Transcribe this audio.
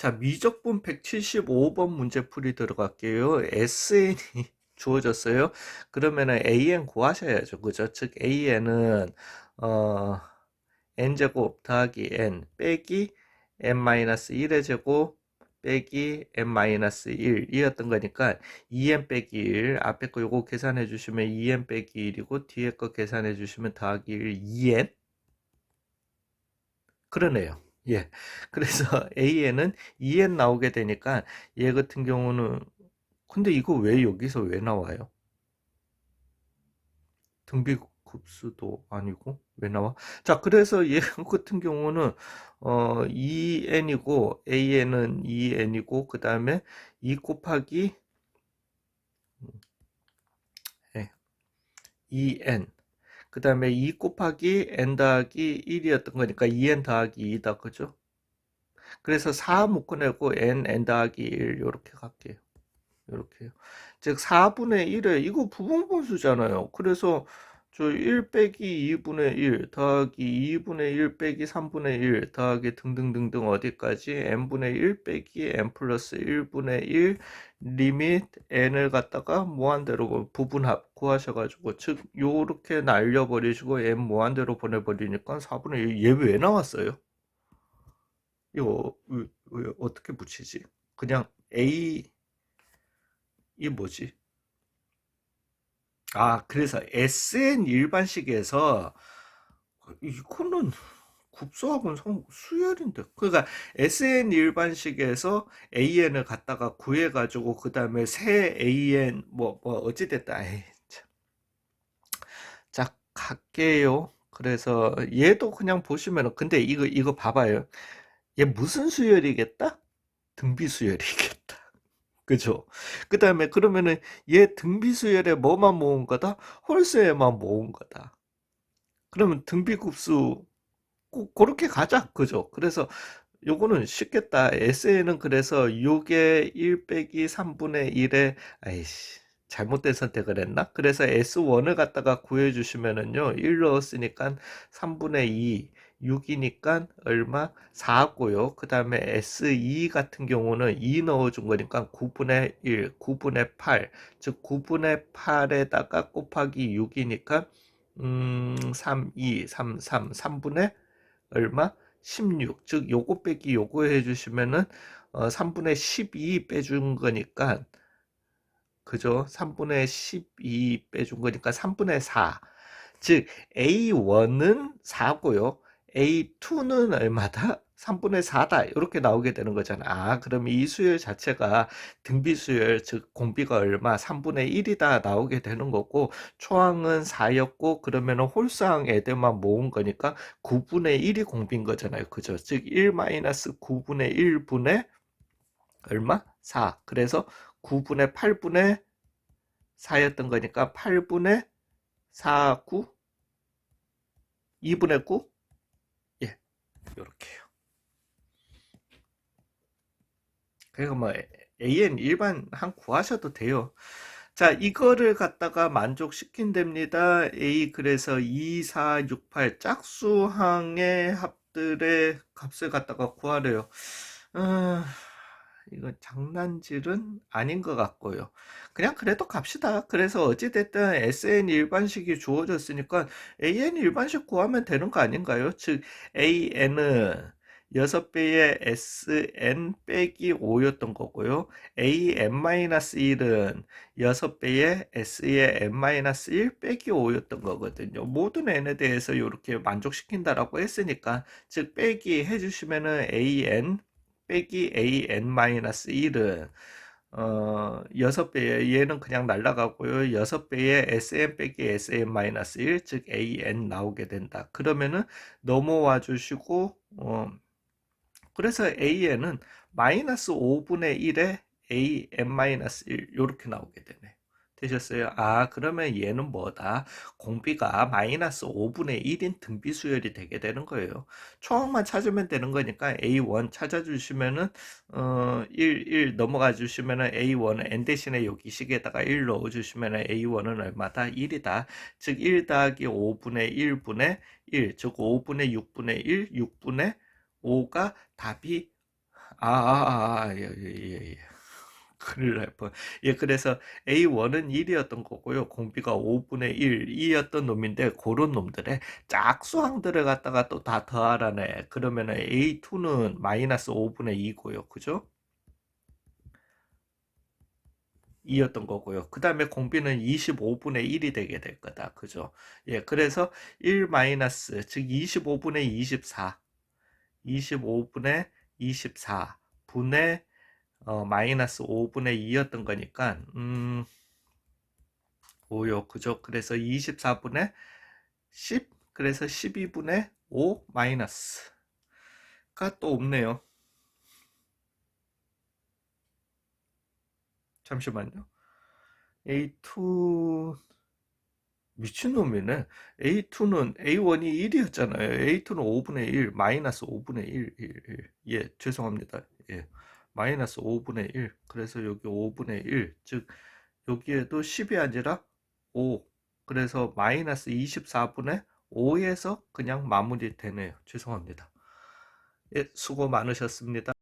자, 미적분 175번 문제풀이 들어갈게요. SN이 주어졌어요. 그러면은 AN 구하셔야죠. 그죠? 즉, AN은, 어, n제곱 더하기 n 빼기 n-1의 제곱 빼기 n-1 이었던 거니까 2n 빼기 1 앞에 거 요거 계산해 주시면 2n 빼기 1이고 뒤에 거 계산해 주시면 더하기 1 2n 그러네요. 예. 그래서 AN은 2n 나오게 되니까 얘 같은 경우는 근데 이거 왜 여기서 왜 나와요? 등비급수도 아니고 왜 나와? 자, 그래서 얘 같은 경우는 어 2n이고 AN은 2n이고 그 다음에 2 곱하기 예, 2n 그 다음에 2 곱하기 n 더하기 1이었던 거니까 2n 더하기 2다 그죠? 그래서 4 묶어내고 n, n 더하기 1 이렇게 갈게요. 이렇게요. 즉 4분의 1에 이거 부분분수잖아요. 그래서 저1 빼기 2분의 1 더하기 2분의 1 빼기 3분의 1 더하기 등등등등 어디까지 n분의 1 빼기 n 플러스 1분의 1 리밋 n을 갖다가 무한대로 부분합 구하셔가지고 즉 요렇게 날려버리시고 n 무한대로 보내버리니까 4분의 1 얘 왜 나왔어요? 이거 왜, 왜 어떻게 붙이지? 그냥 a 이 뭐지? 아, 그래서 SN 일반식에서 이거는 굽수하고는 성- 수열인데. 그러니까 SN 일반식에서 AN을 갖다가 구해 가지고 그 다음에 새 AN 뭐뭐 어찌 됐다. 에이, 참. 자, 갈게요. 그래서 얘도 그냥 보시면은 근데 이거 이거 봐 봐요. 얘 무슨 수열이겠다? 등비 수열이겠다. 그죠? 그 다음에 그러면은 얘 등비수열에 뭐만 모은 거다? 홀수에만 모은 거다. 그러면 등비급수 꼭 그렇게 가자. 그죠? 그래서 요거는 쉽겠다. SA는 그래서 요게 1 빼기 3분의 1에 아이씨 잘못된 선택을 했나? 그래서 S1을 갖다가 구해주시면은요 1 넣었으니까 3분의 2 6이니까 얼마? 4고요. 그 다음에 S2 같은 경우는 2 넣어준 거니까 9분의 1, 9분의 8. 즉 9분의 8에다가 곱하기 6이니까 음, 3, 2, 3, 3, 3분의 얼마? 16. 즉 요거 빼기 요거 해주시면은 어, 3분의 12 빼준 거니까 그죠? 3분의 12 빼준 거니까 3분의 4. 즉 A1은 4고요. A2는 얼마다? 3분의 4다. 이렇게 나오게 되는 거잖아. 아, 그럼 이 수열 자체가 등비 수열, 즉 공비가 얼마? 3분의 1이다 나오게 되는 거고 초항은 4였고 그러면은 홀수항 애들만 모은 거니까 9분의 1이 공비인 거잖아요. 그죠? 즉 1-9분의 1분의 얼마? 4. 그래서 9분의 8분의 4였던 거니까 8분의 4, 9 2분의 9 예, 요렇게요. 그러니까 뭐 AN 일반 한 구하셔도 돼요. 자, 이거를 갖다가 만족시킨답니다. A 그래서 2, 4, 6, 8 짝수항의 합들의 값을 갖다가 구하래요. 어, 이건 장난질은 아닌 것 같고요. 그냥 그래도 갑시다. 그래서 어찌됐든 SN 일반식이 주어졌으니까 AN 일반식 구하면 되는 거 아닌가요? 즉, AN은 6배의 SN 빼기 5였던 거고요. AN-1은 6배의 S의 N-1 빼기 5였던 거거든요. 모든 N에 대해서 이렇게 만족시킨다라고 했으니까, 즉, 빼기 해주시면은 AN 빼기 AN-1은 어, 6배의 얘는 그냥 날라가고요. 6배의 SN 빼기 SN-1, 즉 AN 나오게 된다. 그러면은 넘어와 주시고 어, 그래서 AN은 마이너스 5분의 1에 AN-1 이렇게 나오게 되네. 되셨어요? 아, 그러면 얘는 뭐다? 공비가 마이너스 5분의 1인 등비 수열이 되게 되는 거예요. 초항만 찾으면 되는 거니까 A1 찾아주시면은, 어, 1, 1 넘어가 주시면은 A1은 N 대신에 여기 식에다가 1 넣어주시면은 A1은 얼마다? 1이다. 즉, 1 더하기 5분의 1분의 1, 즉 5분의 6분의 1, 6분의 5가 답이 아, 아, 아, 예, 예, 예, 예. 큰일 날 뻔. 예, 그래서 A1은 1이었던 거고요. 공비가 5분의 1, 2였던 놈인데, 그런 놈들의 짝수항들을 갖다가 또 다 더하라네. 그러면은 A2는 마이너스 5분의 2고요. 그죠? 2였던 거고요. 그 다음에 공비는 25분의 1이 되게 될 거다. 그죠? 예, 그래서 1 마이너스, 즉 25분의 24, 25분의 24 분의 어, 마이너스 5분의 2였던 거니까, 음, 5요. 그죠? 그래서 24분의 10, 그래서 12분의 5 마이너스가 또 없네요. 잠시만요. A2 미친놈이네. A2는 A1이 1이었잖아요. A2는 5분의 1, 마이너스 5분의 1, 1, 1. 예, 죄송합니다. 예. 마이너스 5분의 1. 그래서 여기 5분의 1. 즉, 여기에도 10이 아니라 5. 그래서 마이너스 24분의 5에서 그냥 마무리 되네요. 죄송합니다. 예, 수고 많으셨습니다.